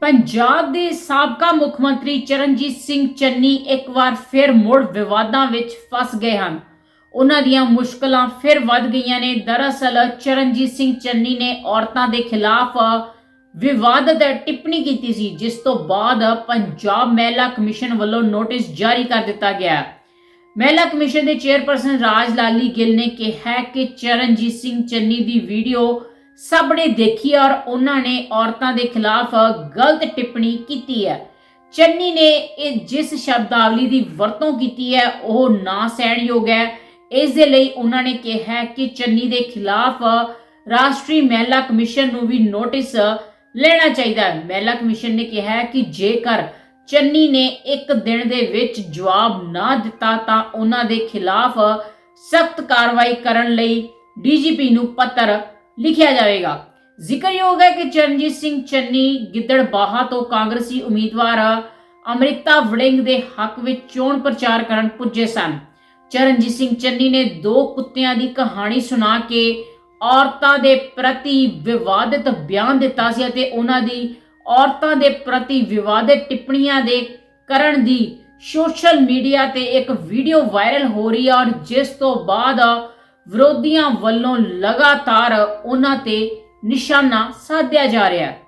ਪੰਜਾਬ ਦੇ ਸਾਬਕਾ ਮੁੱਖ ਮੰਤਰੀ ਚਰਨਜੀਤ ਸਿੰਘ ਚੰਨੀ ਇੱਕ ਵਾਰ ਫਿਰ ਮੁੜ ਵਿਵਾਦਾਂ ਵਿੱਚ ਫਸ ਗਏ ਹਨ। ਉਹਨਾਂ ਦੀਆਂ ਮੁਸ਼ਕਲਾਂ ਫਿਰ ਵੱਧ ਗਈਆਂ ਨੇ। ਦਰਅਸਲ ਚਰਨਜੀਤ ਸਿੰਘ ਚੰਨੀ ਨੇ ਔਰਤਾਂ ਦੇ ਖਿਲਾਫ ਵਿਵਾਦਤ ਟਿੱਪਣੀ ਕੀਤੀ ਸੀ, ਜਿਸ ਤੋਂ ਬਾਅਦ ਪੰਜਾਬ ਮਹਿਲਾ ਕਮਿਸ਼ਨ ਵੱਲੋਂ ਨੋਟਿਸ ਜਾਰੀ ਕਰ ਦਿੱਤਾ ਗਿਆ। ਮਹਿਲਾ ਕਮਿਸ਼ਨ ਦੇ ਚੇਅਰਪਰਸਨ ਰਾਜ ਲਾਲੀ ਗਿੱਲ ਨੇ ਕਿਹਾ ਕਿ ਚਰਨਜੀਤ ਸਿੰਘ ਚੰਨੀ ਦੀ ਵੀਡੀਓ ਸਭ ਨੇ ਦੇਖੀ ਔਰ ਉਹਨਾਂ ਨੇ ਔਰਤਾਂ ਦੇ ਖਿਲਾਫ ਗਲਤ ਟਿੱਪਣੀ ਕੀਤੀ ਹੈ। ਚੰਨੀ ਨੇ ਇਹ ਜਿਸ ਸ਼ਬਦਾਵਲੀ ਦੀ ਵਰਤੋਂ ਕੀਤੀ ਹੈ, ਉਹ ਨਾ ਸਹਿਣਯੋਗ ਹੈ। ਇਸ ਦੇ ਲਈ ਉਹਨਾਂ ਨੇ ਕਿਹਾ ਕਿ ਚੰਨੀ ਦੇ ਖਿਲਾਫ ਰਾਸ਼ਟਰੀ ਮਹਿਲਾ ਕਮਿਸ਼ਨ ਨੂੰ ਵੀ ਨੋਟਿਸ ਲੈਣਾ ਚਾਹੀਦਾ ਹੈ। ਮਹਿਲਾ ਕਮਿਸ਼ਨ ਨੇ ਕਿਹਾ ਕਿ ਜੇਕਰ ਚੰਨੀ ਨੇ ਇੱਕ ਦਿਨ ਦੇ ਵਿੱਚ ਜਵਾਬ ਨਾ ਦਿੱਤਾ ਤਾਂ ਉਹਨਾਂ ਦੇ ਖਿਲਾਫ ਸਖਤ ਕਾਰਵਾਈ ਕਰਨ ਲਈ ਡੀਜੀਪੀ ਨੂੰ ਪੱਤਰ ਲਿਖਿਆ ਜਾਵੇਗਾ। ਜ਼ਿਕਰਯੋਗ ਹੈ ਕਿ ਚਰਨਜੀਤ ਸਿੰਘ ਚੰਨੀ ਗਿੱਦੜਬਾਹਾ ਤੋਂ ਕਾਂਗਰਸੀ ਉਮੀਦਵਾਰ ਅਮ੍ਰਿਤਾ ਵੜਿੰਗ ਦੇ ਹੱਕ ਵਿੱਚ ਚੋਣ ਪ੍ਰਚਾਰ ਕਰਨ ਪੁੱਜੇ ਸਨ। ਚਰਨਜੀਤ ਸਿੰਘ ਚੰਨੀ ਨੇ ਦੋ ਕੁੱਤਿਆਂ ਦੀ ਕਹਾਣੀ ਸੁਣਾ ਕੇ ਔਰਤਾਂ ਦੇ ਪ੍ਰਤੀ ਵਿਵਾਦਿਤ ਬਿਆਨ ਦਿੱਤਾ ਸੀ ਅਤੇ ਉਹਨਾਂ ਦੀ ਔਰਤਾਂ ਦੇ ਪ੍ਰਤੀ ਵਿਵਾਦਿਤ ਟਿੱਪਣੀਆਂ ਦੇ ਕਰਨ ਦੀ ਸੋਸ਼ਲ ਮੀਡੀਆ ਤੇ ਇੱਕ ਵੀਡੀਓ ਵਾਇਰਲ ਹੋ ਰਹੀ ਹੈ ਔਰ ਜਿਸ ਤੋਂ ਬਾਅਦ ਵਿਰੋਧੀਆਂ ਵੱਲੋਂ ਲਗਾਤਾਰ ਉਹਨਾਂ ਤੇ ਨਿਸ਼ਾਨਾ ਸਾਧਿਆ ਜਾ ਰਿਹਾ ਹੈ।